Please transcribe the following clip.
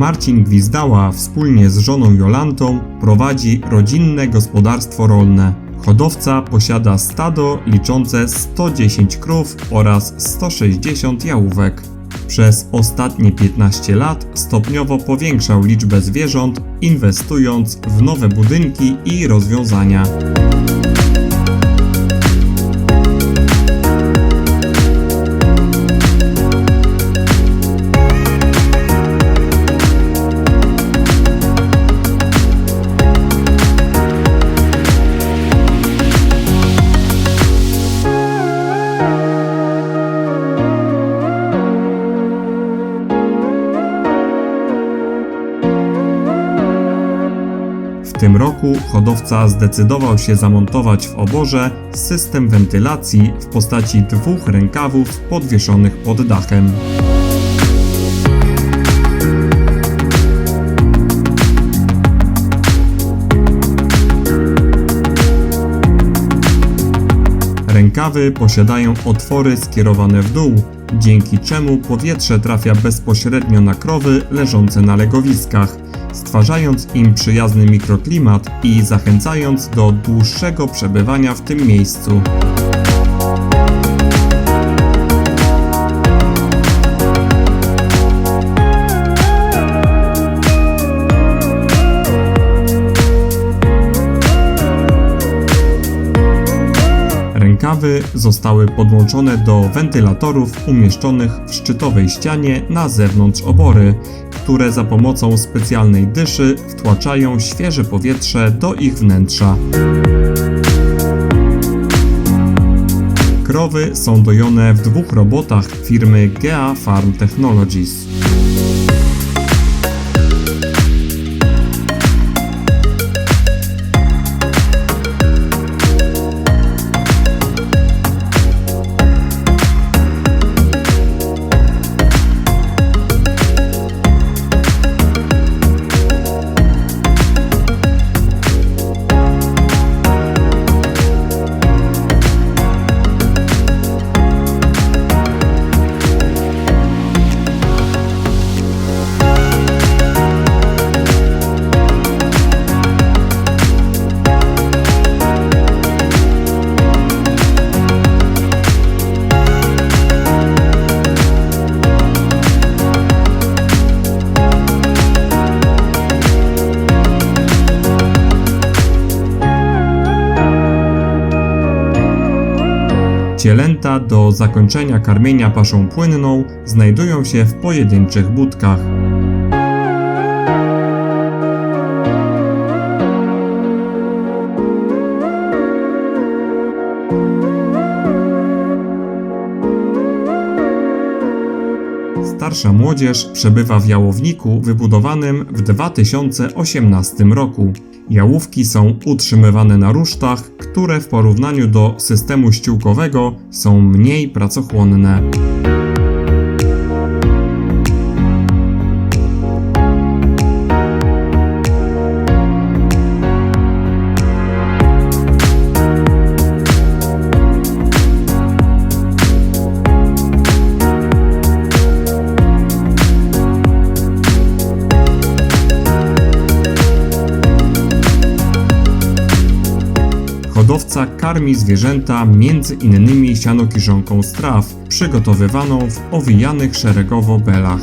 Marcin Gwizdała wspólnie z żoną Jolantą prowadzi rodzinne gospodarstwo rolne. Hodowca posiada stado liczące 110 krów oraz 160 jałówek. Przez ostatnie 15 lat stopniowo powiększał liczbę zwierząt, inwestując w nowe budynki i rozwiązania. Tym roku hodowca zdecydował się zamontować w oborze system wentylacji w postaci dwóch rękawów podwieszonych pod dachem. Rękawy posiadają otwory skierowane w dół, dzięki czemu powietrze trafia bezpośrednio na krowy leżące na legowiskach, stwarzając im przyjazny mikroklimat i zachęcając do dłuższego przebywania w tym miejscu. Rękawy zostały podłączone do wentylatorów umieszczonych w szczytowej ścianie na zewnątrz obory, które za pomocą specjalnej dyszy wtłaczają świeże powietrze do ich wnętrza. Krowy są dojone w dwóch robotach firmy Gea Farm Technologies. Cielęta do zakończenia karmienia paszą płynną znajdują się w pojedynczych budkach. Starsza młodzież przebywa w jałowniku wybudowanym w 2018 roku. Jałówki są utrzymywane na rusztach, które w porównaniu do systemu ściółkowego są mniej pracochłonne. Hodowca karmi zwierzęta innymi sianokiszonką z traw, przygotowywaną w owijanych szeregowo belach.